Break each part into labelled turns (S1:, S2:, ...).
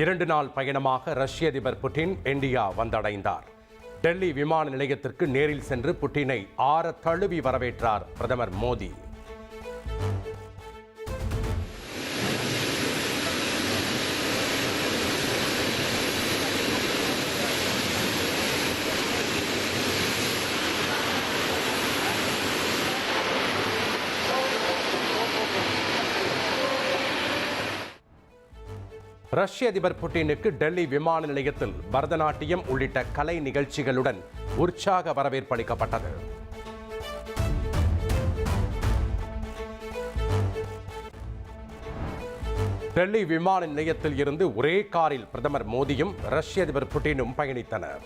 S1: இரண்டு நாள் பயணமாக ரஷ்ய அதிபர் புட்டின் இந்தியா வந்தடைந்தார். டெல்லி விமான நிலையத்திற்கு நேரில் சென்று புட்டினை ஆற தழுவி வரவேற்றார் பிரதமர் மோடி. ரஷ்ய அதிபர் புட்டினுக்கு டெல்லி விமான நிலையத்தில் பரதநாட்டியம் உள்ளிட்ட கலை நிகழ்ச்சிகளுடன் உற்சாக வரவேற்பு அளிக்கப்பட்டது. டெல்லி விமான நிலையத்தில் இருந்து ஒரே காரில் பிரதமர் மோடியும் ரஷ்ய அதிபர் புட்டினும் பயணித்தனர்.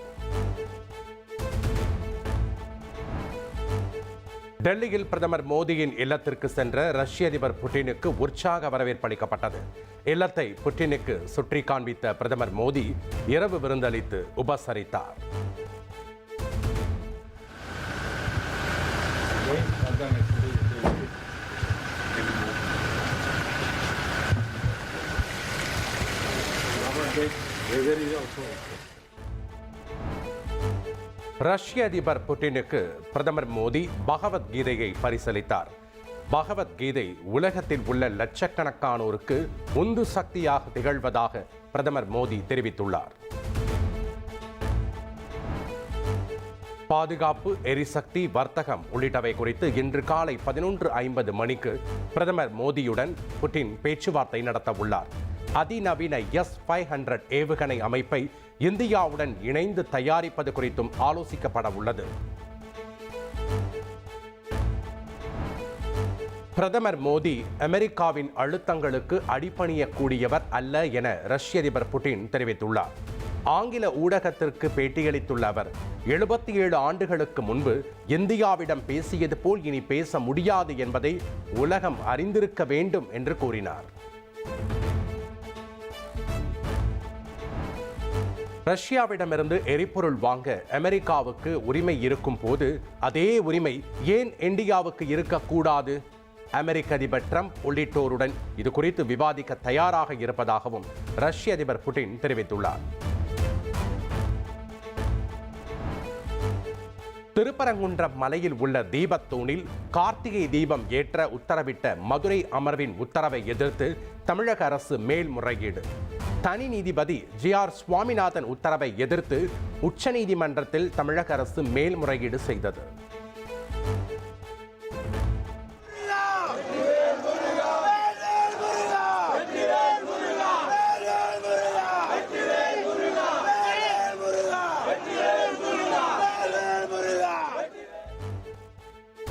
S1: டெல்லியில் பிரதமர் மோடியின் இல்லத்திற்கு சென்ற ரஷ்ய அதிபர் புட்டினுக்கு உற்சாக வரவேற்பு அளிக்கப்பட்டது இல்லத்தை புட்டினுக்கு சுற்றி காண்பித்த பிரதமர் மோடி இரவு விருந்தளித்து உபசரித்தார்
S2: Very.
S1: ரஷ்ய அதிபர் புட்டினுக்கு பிரதமர் மோடி பகவத்கீதையை பரிசளித்தார். பகவத்கீதை உலகத்தில் உள்ள லட்சக்கணக்கானோருக்கு உந்து சக்தியாக திகழ்வதாக பிரதமர் மோடி தெரிவித்துள்ளார். பாதுகாப்பு எரிசக்தி வர்த்தகம் உள்ளிட்டவை குறித்து இன்று காலை பதினொன்று ஐம்பது மணிக்கு பிரதமர் மோடியுடன் புட்டின் பேச்சுவார்த்தை நடத்த உள்ளார் அதிநவீன எஸ் ஃபைவ் ஹண்ட்ரட் ஏவுகணை அமைப்பை இந்தியாவுடன் இணைந்து தயாரிப்பது குறித்தும் ஆலோசிக்கப்பட உள்ளது. பிரதமர் மோடி அமெரிக்காவின் அழுத்தங்களுக்கு அடிப்பணியக்கூடியவர் அல்ல என ரஷ்ய அதிபர் புட்டின் தெரிவித்துள்ளார். ஆங்கில ஊடகத்திற்கு பேட்டியளித்துள்ள அவர் எழுபத்தி ஏழு ஆண்டுகளுக்கு முன்பு இந்தியாவிடம் பேசியது போல் இனி பேச முடியாது என்பதை உலகம் அறிந்திருக்க வேண்டும் என்று கூறினார். ரஷ்யாவிடமிருந்து எரிபொருள் வாங்க அமெரிக்காவுக்கு உரிமை இருக்கும் போது அதே உரிமை ஏன் இந்தியாவுக்கு இருக்கக்கூடாது? அமெரிக்க அதிபர் ட்ரம்ப் உள்ளிட்டோருடன் இது குறித்து விவாதிக்க தயாராக இருப்பதாகவும் ரஷ்ய அதிபர் புட்டின் தெரிவித்துள்ளார். திருப்பரங்குன்றம் மலையில் உள்ள தீபத்தூணில் கார்த்திகை தீபம் ஏற்ற உத்தரவிட்ட மதுரை அமர்வின் உத்தரவை எதிர்த்து தமிழக அரசு மேல்முறையீடு. தனி நீதிபதி ஜி ஆர் சுவாமிநாதன் உத்தரவை எதிர்த்து உச்சநீதிமன்றத்தில் தமிழக அரசு மேல்முறையீடு செய்தது.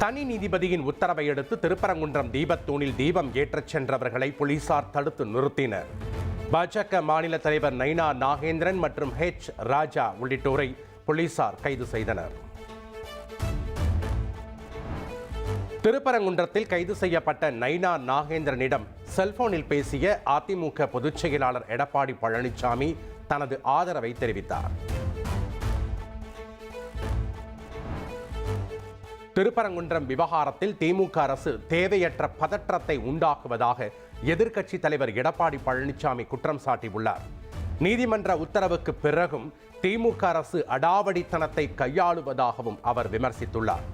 S1: தனி நீதிபதியின் உத்தரவை அடுத்து திருப்பரங்குன்றம் தீபத்தூணில் தீபம் ஏற்றச் சென்றவர்களை போலீசார் தடுத்து நிறுத்தினர். பாஜக மாநில தலைவர் நைனா நாகேந்திரன் மற்றும் ஹெச் ராஜா உள்ளிட்டோரை போலீசார் கைது செய்தனர். திருப்பரங்குன்றத்தில் கைது செய்யப்பட்ட நைனா நாகேந்திரனிடம் செல்போனில் பேசிய அதிமுக பொதுச் செயலாளர் எடப்பாடி பழனிசாமி தனது ஆதரவை தெரிவித்தார். திருப்பரங்குன்றம் விவகாரத்தில் திமுக அரசு தேவையற்ற பதற்றத்தை உண்டாக்குவதாக எதிர்க்கட்சி தலைவர் எடப்பாடி பழனிசாமி குற்றம் சாட்டியுள்ளார். நீதிமன்ற உத்தரவுக்கு பிறகும் திமுக அரசு அடாவடித்தனத்தை கையாளுவதாகவும் அவர் விமர்சித்துள்ளார்.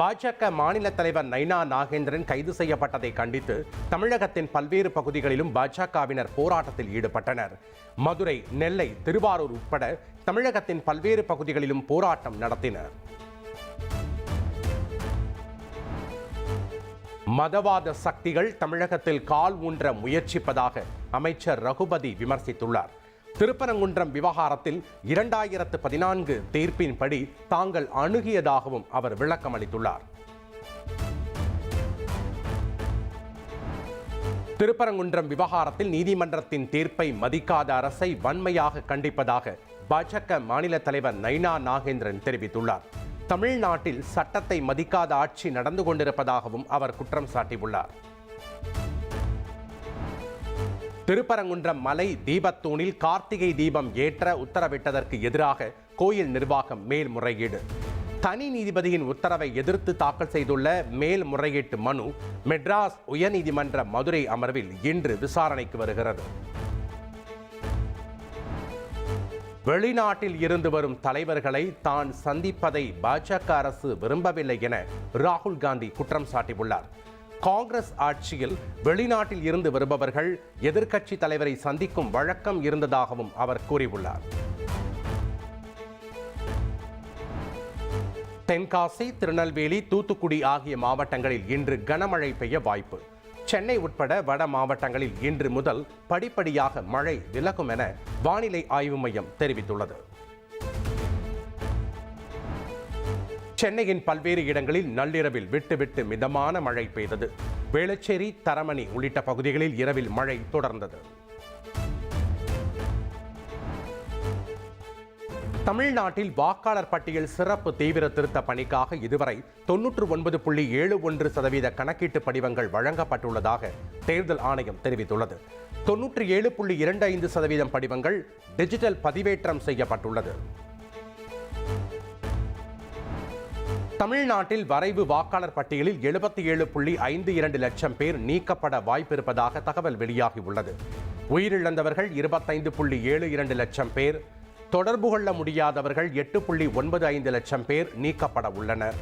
S1: பாஜக மாநில தலைவர் நைனா நாகேந்திரன் கைது செய்யப்பட்டதை கண்டித்து தமிழகத்தின் பல்வேறு பகுதிகளிலும் பாஜகவினர் போராட்டத்தில் ஈடுபட்டனர். மதுரை நெல்லை திருவாரூர் உட்பட தமிழகத்தின் பல்வேறு பகுதிகளிலும் போராட்டம் நடத்தினர். மதவாத சக்திகள் தமிழகத்தில் கால் ஊன்ற முயற்சிப்பதாக அமைச்சர் ரகுபதி விமர்சித்துள்ளார். திருப்பரங்குன்றம் விவகாரத்தில் இரண்டாயிரத்து பதினான்கு தீர்ப்பின்படி தாங்கள் அணுகியதாகவும் அவர் விளக்கம் அளித்துள்ளார் திருப்பரங்குன்றம் விவகாரத்தில் நீதிமன்றத்தின் தீர்ப்பை மதிக்காத அரசை வன்மையாக கண்டிப்பதாக பாஜக மாநில தலைவர் நைனா நாகேந்திரன் தெரிவித்துள்ளார். தமிழ்நாட்டில் சட்டத்தை மதிக்காத ஆட்சி நடந்து கொண்டிருப்பதாகவும் அவர் குற்றம் சாட்டியுள்ளார். திருப்பரங்குன்றம் மலை தீபத்தூணில் கார்த்திகை தீபம் ஏற்ற உத்தரவிட்டதற்கு எதிராக கோயில் நிர்வாகம் மேல்முறையீடு. தனி நீதிபதியின் உத்தரவை எதிர்த்து தாக்கல் செய்துள்ள மேல்முறையீட்டு மனு மெட்ராஸ் உயர்நீதிமன்ற மதுரை அமர்வில் இன்று விசாரணைக்கு வருகிறது. வெளிநாட்டில் இருந்து வரும் தலைவர்களை தான் சந்திப்பதை பாஜக அரசு விரும்பவில்லை என ராகுல் காந்தி குற்றம் சாட்டியுள்ளார். காங்கிரஸ் ஆட்சியில் வெளிநாட்டில் இருந்து வருபவர்கள் எதிர்க்கட்சி தலைவரை சந்திக்கும் வழக்கம் இருந்ததாகவும் அவர் கூறியுள்ளார். தென்காசி திருநெல்வேலி தூத்துக்குடி ஆகிய மாவட்டங்களில் இன்று கனமழை பெய்ய வாய்ப்பு. சென்னை உட்பட வட மாவட்டங்களில் இன்று முதல் படிப்படியாக மழை விலகும் என வானிலை ஆய்வு மையம் தெரிவித்துள்ளது. சென்னையின் பல்வேறு இடங்களில் நள்ளிரவில் விட்டுவிட்டு மிதமான மழை பெய்தது. வேளச்சேரி தரமணி உள்ளிட்ட பகுதிகளில் இரவில் மழை தொடர்ந்தது. தமிழ்நாட்டில் வாக்காளர் பட்டியல் சிறப்பு தீவிர திருத்த பணிக்காக இதுவரை தொன்னூற்று ஒன்பது புள்ளி ஏழு ஒன்று சதவீத கணக்கீட்டு படிவங்கள் வழங்கப்பட்டுள்ளதாக தேர்தல் ஆணையம் தெரிவித்துள்ளது. தொன்னூற்றி ஏழு புள்ளி இரண்டு ஐந்து சதவீதம் படிவங்கள் டிஜிட்டல் பதிவேற்றம் செய்யப்பட்டுள்ளது. தமிழ்நாட்டில் வரைவு வாக்காளர் பட்டியலில் எழுபத்தி ஏழு புள்ளி ஐந்து இரண்டு லட்சம் பேர் நீக்கப்பட வாய்ப்பிருப்பதாக தகவல் வெளியாகியுள்ளது. உயிரிழந்தவர்கள் இருபத்தைந்து புள்ளி ஏழு இரண்டு லட்சம் பேர் தொடர்பு கொள்ள முடியாதவர்கள் எட்டு புள்ளி ஒன்பது ஐந்து லட்சம் பேர் நீக்கப்பட உள்ளனர்.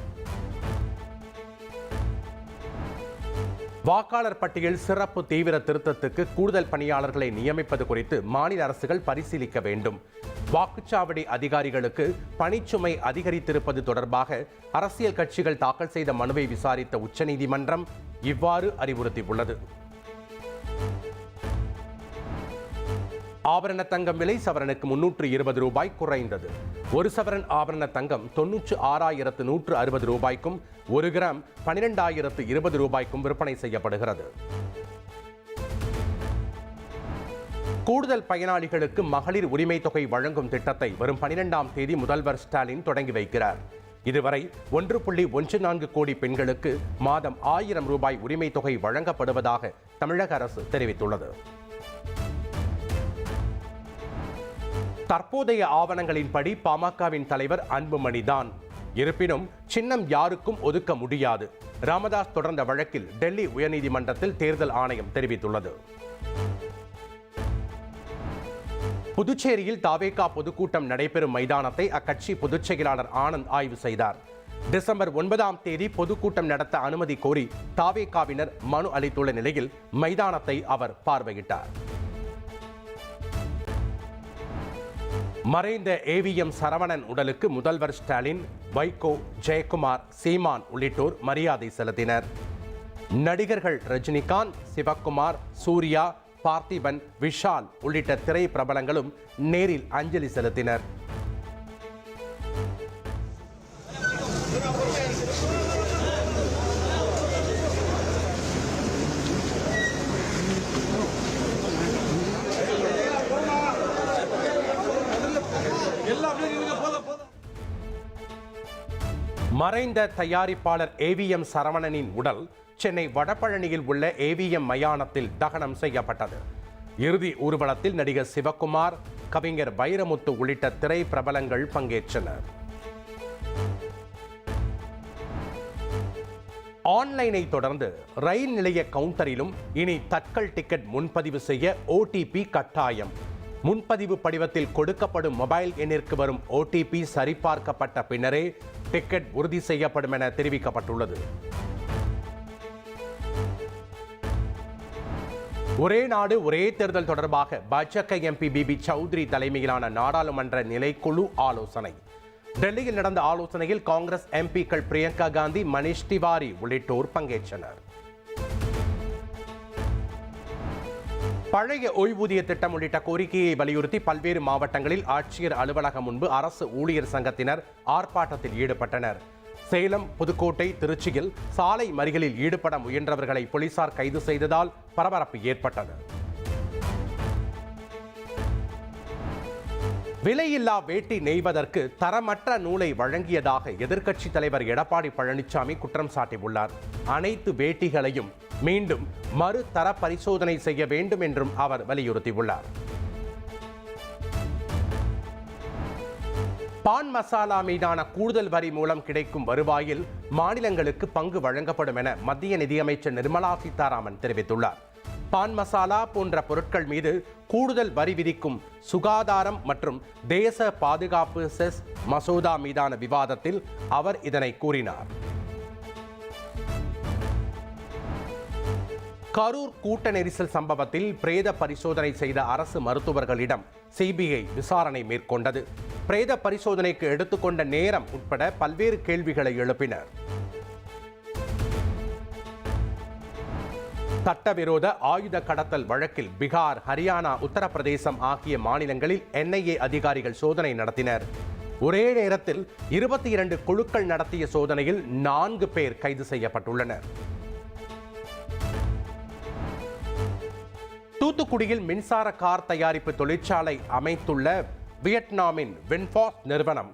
S1: வாக்காளர் பட்டியல் சிறப்பு தீவிர திருத்தத்துக்கு கூடுதல் பணியாளர்களை நியமிப்பது குறித்து மாநில அரசுகள் பரிசீலிக்க வேண்டும். வாக்குச்சாவடி அதிகாரிகளுக்கு பணிச்சுமை அதிகரித்திருப்பது தொடர்பாக அரசியல் கட்சிகள் தாக்கல் செய்த மனுவை விசாரித்த உச்சநீதிமன்றம் இவ்வாறு அறிவுறுத்தியுள்ளது. ஆபரண தங்கம் விலை சவரனுக்கு முன்னூற்று இருபது ரூபாய் குறைந்தது. ஒரு சவரன் ஆபரண தங்கம் தொன்னூற்று ஆறாயிரத்து நூற்று அறுபது ரூபாய்க்கும் ஒரு கிராம் பனிரெண்டாயிரத்து இருபது ரூபாய்க்கும் விற்பனை செய்யப்படுகிறது. கூடுதல் பயனாளிகளுக்கு மகளிர் உரிமை தொகை வழங்கும் திட்டத்தை வரும் பனிரெண்டாம் தேதி முதல்வர் ஸ்டாலின் தொடங்கி வைக்கிறார். இதுவரை ஒன்று புள்ளி ஒன்று நான்கு கோடி பெண்களுக்கு மாதம் ஆயிரம் ரூபாய் உரிமை தொகை வழங்கப்படுவதாக தமிழக அரசு தெரிவித்துள்ளது. தற்போதைய ஆவணங்களின்படி பாமகவின் தலைவர் அன்புமணி தான் இருப்பினும் சின்னம் யாருக்கும் ஒதுக்க முடியாது. ராமதாஸ் தொடர்ந்த வழக்கில் டெல்லி உயர்நீதிமன்றத்தில் தேர்தல் ஆணையம் தெரிவித்துள்ளது. புதுச்சேரியில் தாவேகா பொதுக்கூட்டம் நடைபெறும் மைதானத்தை அக்கட்சி பொதுச் செயலாளர் ஆனந்த் ஆய்வு செய்தார். டிசம்பர் ஒன்பதாம் தேதி பொதுக்கூட்டம் நடத்த அனுமதி கோரி தாவேகாவினர் மனு அளித்துள்ள நிலையில் மைதானத்தை அவர் பார்வையிட்டார். மறைந்த ஏவிஎம் சரவணன் உடலுக்கு முதல்வர் ஸ்டாலின் வைகோ ஜெயக்குமார் சீமான் உள்ளிட்டோர் மரியாதை செலுத்தினர். நடிகர்கள் ரஜினிகாந்த் சிவக்குமார் சூர்யா பார்த்திபன் விஷால் உள்ளிட்ட திரை பிரபலங்களும் நேரில் அஞ்சலி செலுத்தினர். மறைந்த தயாரிப்பாளர் ஏவிஎம் சரவணனின் உடல் சென்னை வடபழனியில் உள்ள ஏவிஎம் மயானத்தில் தகனம் செய்யப்பட்டது. இறுதி ஊர்வலத்தில் நடிகர் சிவக்குமார் கவிஞர் வைரமுத்து உள்ளிட்ட திரை பிரபலங்கள் பங்கேற்றனர். ஆன்லைனை தொடர்ந்து ரயில் நிலைய கவுண்டரிலும் இனி தட்கல் டிக்கெட் முன்பதிவு செய்ய ஓடிபி கட்டாயம். முன்பதிவு படிவத்தில் கொடுக்கப்படும் மொபைல் எண்ணிற்கு வரும் ஓடிபி சரிபார்க்கப்பட்ட பின்னரே டிக்கெட் உறுதி செய்யப்படும் என தெரிவிக்கப்பட்டுள்ளது. ஒரே நாடு ஒரே தேர்தல் தொடர்பாக பாஜக எம்பி பிபி சௌத்ரி தலைமையிலான நாடாளுமன்ற நிலைக்குழு ஆலோசனை. டெல்லியில் நடந்த ஆலோசனையில் காங்கிரஸ் எம்பிக்கள் பிரியங்கா காந்தி மணிஷ் திவாரி உள்ளிட்டோர் பங்கேற்றனர். பழைய ஓய்வூதிய திட்டம் உள்ளிட்ட கோரிக்கையை வலியுறுத்தி பல்வேறு மாவட்டங்களில் ஆட்சியர் அலுவலகம் முன்பு அரசு ஊழியர் சங்கத்தினர் ஆர்ப்பாட்டத்தில் ஈடுபட்டனர். சேலம் புதுக்கோட்டை திருச்சியில் சாலை மறிகளில் ஈடுபட முயன்றவர்களை போலீசார் கைது செய்ததால் பரபரப்பு ஏற்பட்டது. விலையில்லா வேட்டி நெய்வதற்கு தரமற்ற நூலை வழங்கியதாக எதிர்க்கட்சி தலைவர் எடப்பாடி பழனிசாமி குற்றம் சாட்டியுள்ளார். அனைத்து வேட்டிகளையும் மீண்டும் மறு தர பரிசோதனை செய்ய வேண்டும் என்றும் அவர் வலியுறுத்தியுள்ளார். பான் மசாலா மீதான கூடுதல் வரி மூலம் கிடைக்கும் வருவாயில் மாநிலங்களுக்கு பங்கு வழங்கப்படும் என மத்திய நிதியமைச்சர் நிர்மலா சீதாராமன் தெரிவித்துள்ளார். பான் மசாலா போன்ற பொருட்கள் மீது கூடுதல் வரி விதிக்கும் சுகாதாரம் மற்றும் தேச பாதுகாப்பு செஸ் மசோதா மீதான விவாதத்தில் அவர் இதனை கூறினார். கரூர் கூட்ட நெரிசல் சம்பவத்தில் பிரேத பரிசோதனை செய்த அரசு மருத்துவர்களிடம் சிபிஐ விசாரணை மேற்கொண்டது. பிரேத பரிசோதனைக்கு எடுத்துக்கொண்ட நேரம் உட்பட பல்வேறு கேள்விகளை எழுப்பினர். சட்டவிரோத ஆயுத கடத்தல் வழக்கில் பீகார் ஹரியானா உத்தரப்பிரதேசம் ஆகிய மாநிலங்களில் என்ஐஏ அதிகாரிகள் சோதனை நடத்தினர். ஒரே நேரத்தில் இருபத்தி இரண்டு குழுக்கள் நடத்திய சோதனையில் நான்கு பேர் கைது செய்யப்பட்டுள்ளனர். தூத்துக்குடியில் மின்சார கார் தயாரிப்பு தொழிற்சாலை அமைத்துள்ள வியட்நாமின் வின்ஃபாஸ் நிறுவனம்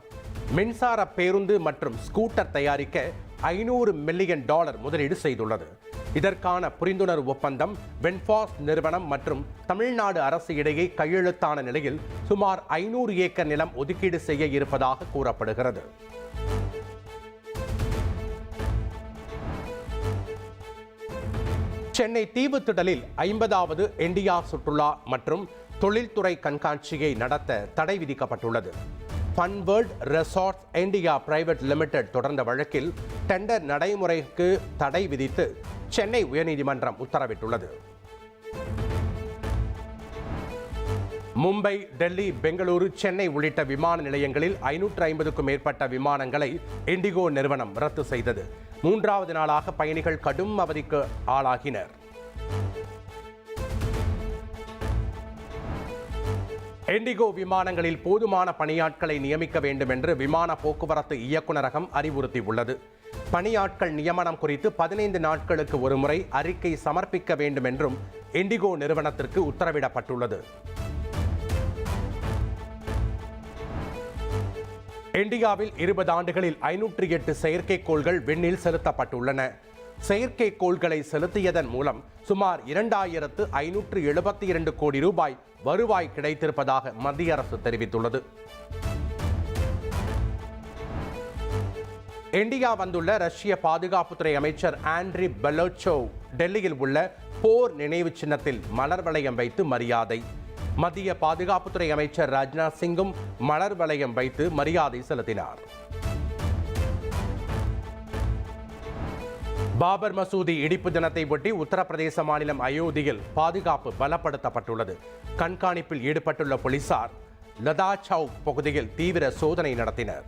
S1: மின்சார பேருந்து மற்றும் ஸ்கூட்டர் தயாரிக்க ஐநூறு மில்லியன் டாலர் முதலீடு செய்துள்ளது. இதற்கான புரிந்துணர்வு ஒப்பந்தம் வென்ஃபாஸ் நிறுவனம் மற்றும் தமிழ்நாடு அரசு இடையே கையெழுத்தான நிலையில் சுமார் ஐநூறு ஏக்கர் நிலம் ஒதுக்கீடு செய்ய இருப்பதாக கூறப்படுகிறது. சென்னை தீவுத்திடலில் ஐம்பதாவது இந்தியா சுற்றுலா மற்றும் தொழில்துறை கண்காட்சியை நடத்த தடை விதிக்கப்பட்டுள்ளது. Funworld resorts India private limited தொடர்ந்த வழக்கில் டெண்டர் நடைமுறைக்கு தடை விதித்து சென்னை உயர்நீதிமன்றம் உத்தரவிட்டுள்ளது. மும்பை டெல்லி பெங்களூரு சென்னை உள்ளிட்ட விமான நிலையங்களில் ஐநூற்று ஐம்பதுக்கும் மேற்பட்ட விமானங்களை இண்டிகோ நிறுவனம் ரத்து செய்தது. மூன்றாவது நாளாக பயணிகள் கடும் அவதிக்கு ஆளாகினர். இண்டிகோ விமானங்களில் போதுமான பணியாட்களை நியமிக்க வேண்டும் என்று விமான போக்குவரத்து இயக்குநரகம் அறிவுறுத்தியுள்ளது. பணியாட்கள் நியமனம் குறித்து பதினைந்து நாட்களுக்கு ஒருமுறை அறிக்கை சமர்ப்பிக்க வேண்டும் என்றும் இண்டிகோ நிறுவனத்திற்கு உத்தரவிடப்பட்டுள்ளது. இந்தியாவில் இருபது ஆண்டுகளில் ஐநூற்றி எட்டு செயற்கைக்கோள்கள் விண்ணில் செலுத்தப்பட்டுள்ளன. செயற்கைக்கோள்களை செலுத்தியதன் மூலம் சுமார் இரண்டாயிரத்து ஐநூற்று எழுபத்தி இரண்டு கோடி ரூபாய் வருவாய் கிடைத்திருப்பதாக மத்திய அரசு தெரிவித்துள்ளது. இந்தியா வந்துள்ள ரஷ்ய பாதுகாப்புத்துறை அமைச்சர் ஆண்ட்ரி பெலோச்சோவ் டெல்லியில் உள்ள போர் நினைவு சின்னத்தில் மலர் வளையம் வைத்து மரியாதை. மத்திய பாதுகாப்புத்துறை அமைச்சர் ராஜ்நாத் சிங்கும் மலர் வளையம் வைத்து மரியாதை செலுத்தினார். பாபர் மசூதி இடிப்பு தினத்தை ஒட்டி உத்தரப்பிரதேச மாநிலம் அயோத்தியில் பாதுகாப்பு பலப்படுத்தப்பட்டுள்ளது. கண்காணிப்பில் ஈடுபட்டுள்ள போலீசார் லதா சவுக் பகுதியில் தீவிர சோதனை நடத்தினர்.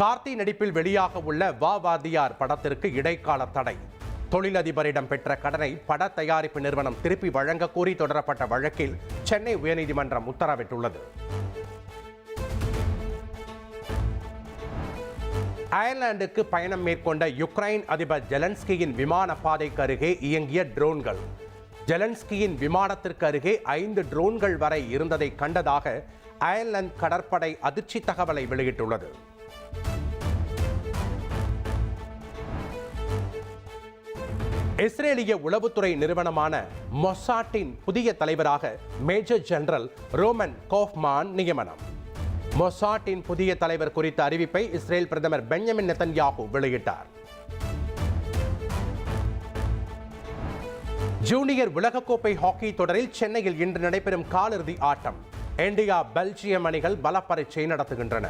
S1: கார்த்தி நடிப்பில் வெளியாக உள்ள வா வாதியார் படத்திற்கு இடைக்கால தடை. தொழிலதிபரிடம் பெற்ற கடனை பட தயாரிப்பு நிறுவனம் திருப்பி வழங்க கோரி தொடரப்பட்ட வழக்கில் சென்னை உயர்நீதிமன்றம் உத்தரவிட்டுள்ளது. அயர்லாந்துக்கு பயணம் மேற்கொண்ட யுக்ரைன் அதிபர் ஜெலன்ஸ்கியின் விமான பாதைக்கு அருகே இயங்கிய ட்ரோன்கள். ஜெலன்ஸ்கியின் விமானத்திற்கு அருகே ஐந்து ட்ரோன்கள் வரை இருந்ததை கண்டதாக அயர்லாந்து கடற்படை அதிர்ச்சி தகவலை வெளியிட்டுள்ளது. இஸ்ரேலிய உளவுத்துறை நிறுவனமான மொசாட்டின் புதிய தலைவராக மேஜர் ஜெனரல் ரோமன் கோஃப்மான் நியமனம். மொசாட்டின் புதிய தலைவர் குறித்த அறிவிப்பை இஸ்ரேல் பிரதமர் பெஞ்சமின் நெத்தன்யாகு வெளியிட்டார். ஜூனியர் உலகக்கோப்பை ஹாக்கி தொடரில் சென்னையில் இன்று நடைபெறும் காலிறுதி ஆட்டம். இந்தியா பெல்ஜியம் அணிகள் பல நடத்துகின்றன.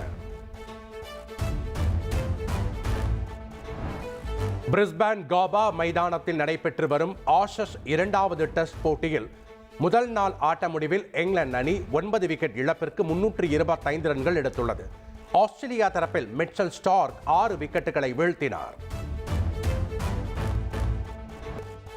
S1: பிரிஸ்பேன் காபா மைதானத்தில் நடைபெற்று வரும் ஆஷஸ் இரண்டாவது டெஸ்ட் போட்டியில் முதல் நாள் ஆட்ட முடிவில் இங்கிலாந்து அணி ஒன்பது விக்கெட் இழப்பிற்கு முன்னூற்று இருபத்தைந்து ரன்கள் எடுத்துள்ளது. ஆஸ்திரேலியா தரப்பில் மிச்சல் ஸ்டார்க் ஆறு விக்கெட்டுகளை வீழ்த்தினார்.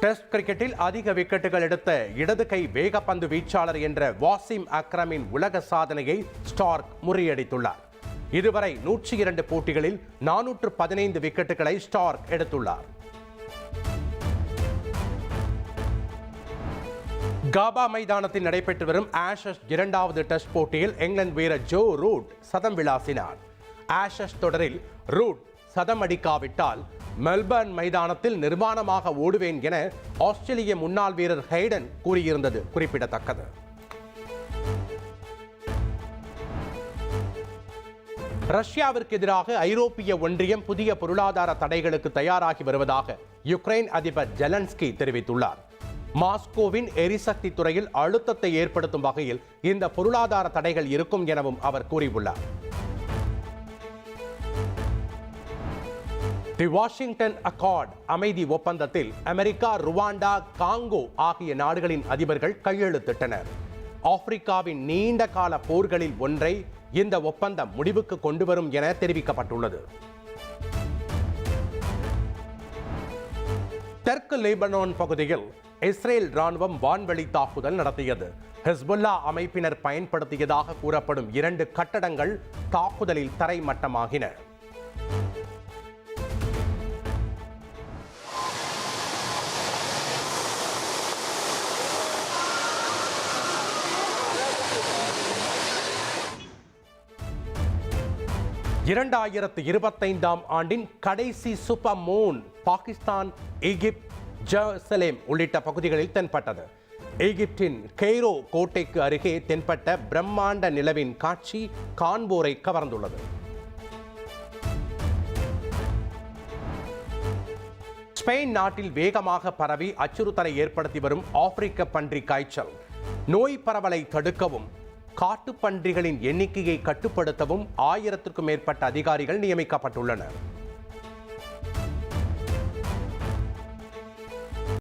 S1: டெஸ்ட் கிரிக்கெட்டில் அதிக விக்கெட்டுகள் எடுத்த இடது கை வேகப்பந்து வீச்சாளர் என்ற வாசிம் அக்ரமின் உலக சாதனையை ஸ்டார்க் முறியடித்துள்ளார். இதுவரை நூற்றி இரண்டு போட்டிகளில் நானூற்று பதினைந்து விக்கெட்டுகளை ஸ்டார்க் எடுத்துள்ளார். காபா மைதானத்தில் நடைபெற்று வரும் ஆஷஸ் இரண்டாவது டெஸ்ட் போட்டியில் இங்கிலாந்து வீரர் ஜோ ரூட் சதம் விளாசினார். ஆஷஸ் தொடரில் ரூட் சதம் அடிக்காவிட்டால் மெல்பர்ன் மைதானத்தில் நிர்மாணமாக ஓடுவேன் என ஆஸ்திரேலிய முன்னாள் வீரர் ஹெய்டன் கூறியிருந்தது குறிப்பிடத்தக்கது. ரஷ்யாவிற்கு எதிராக ஐரோப்பிய ஒன்றியம் புதிய பொருளாதார தடைகளுக்கு தயாராகி வருவதாக யுக்ரைன் அதிபர் ஜெலன்ஸ்கி தெரிவித்துள்ளார். மாஸ்கோவின் எரிசக்தி துறையில் அழுத்தத்தை ஏற்படுத்தும் வகையில் இந்த பொருளாதார தடைகள் இருக்கும் எனவும் அவர் கூறியுள்ளார். தி வாஷிங்டன் அக்கார்ட் அமைதி ஒப்பந்தத்தில் அமெரிக்கா ருவாண்டா காங்கோ ஆகிய நாடுகளின் அதிபர்கள் கையெழுத்திட்டனர். ஆப்பிரிக்காவின் நீண்ட கால போர்களில் ஒன்றை இந்த ஒப்பந்தம் முடிவுக்கு கொண்டு வரும் என தெரிவிக்கப்பட்டுள்ளது. தெற்கு லெபனான் பகுதியில் இஸ்ரேல் ராணுவம் வான்வழி தாக்குதல் நடத்தியது. ஹெஸ்புல்லா அமைப்பினர் பயன்படுத்தியதாக கூறப்படும் இரண்டு கட்டடங்கள் தாக்குதலில் தரைமட்டமாகின. இரண்டாயிரத்து இருபத்தைந்தாம் ஆண்டின் கடைசி super moon Pakistan Egypt Jerusalem உள்ளிட்ட பகுதிகளில் தென்பட்டது. எகிப்தின் கெய்ரோ கோட்டைக்கு அருகே தென்பட்ட பிரம்மாண்ட நிலவின் காட்சி காண்போரை கவர்ந்துள்ளது. ஸ்பெயின் நாட்டில் வேகமாக பரவி அச்சுறுத்தலை ஏற்படுத்தி வரும் ஆப்பிரிக்க பன்றி காய்ச்சல். நோய் பரவலை தடுக்கவும் காட்டுப்பன்றிகளின் எண்ணிக்கையை கட்டுப்படுத்தவும் ஆயிரத்திற்கும் மேற்பட்ட அதிகாரிகள் நியமிக்கப்பட்டுள்ளனர்.